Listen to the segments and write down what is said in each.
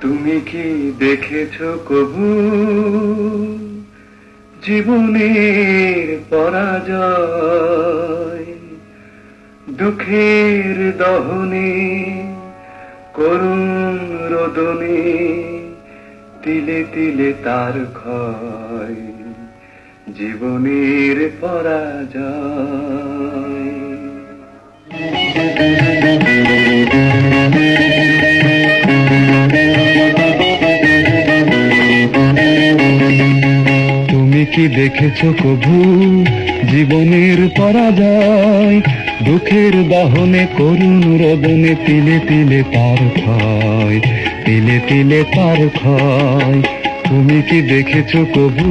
তুমি কি দেখেছ কবু? জীবনের পরাজয়, দুঃখের দহনে, করুণ রোদনে, তিলে তিলে তার ক্ষয়, জীবনের পরাজয়। কি দেখেছ কভু জীবনের পরাজয়, দুঃখের দহনে, করুণ রদনে তিলে তিলে তার ক্ষয়, তিলে তিলে তার ক্ষয়। তুমি কি দেখেছ কভু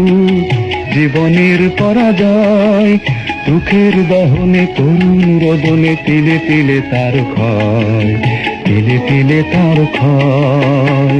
জীবনের পরাজয়, দুঃখের দহনে, করুণ রদনে তিলে তিলে তার ক্ষয়, তিলে তিলে তার ক্ষয়।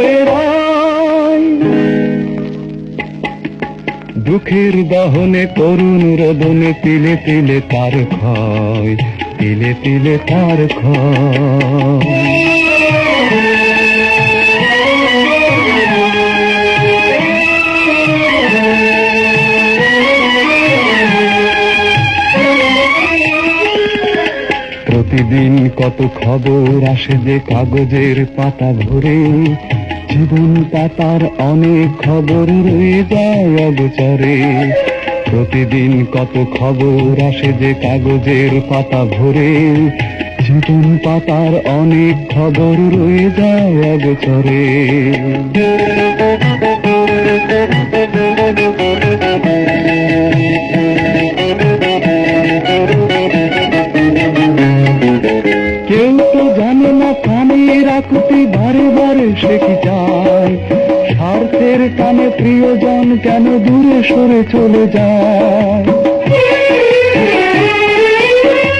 দুঃখের দহনে করুণ রদনে তিলে তিলে তার ক্ষয়, তিলে তিলে তার ক্ষয়। প্রতিদিন কত খবর আসে যে কাগজের পাতা ভরে জীবন পাতার অনেক খবর রয়ে যায় অগোচরে। প্রতিদিন কত খবর আসে যে কাগজের পাতা ভরে। জীবন পাতার অনেক খবর রয়ে যায় অগোচরে। আকুতি বারে বারে সে কি যায় স্বার্থের টানে প্রিয়জন কেন দূরে সরে চলে যায়?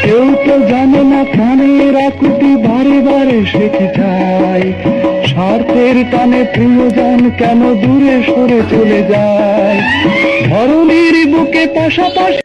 কেউ তো জানে না প্রাণের আকুতি বারে বারে সে কি যায় স্বার্থের টানে প্রিয়জন কেন দূরে সরে চলে যায়? ধরনীর বুকে পাশাপাশি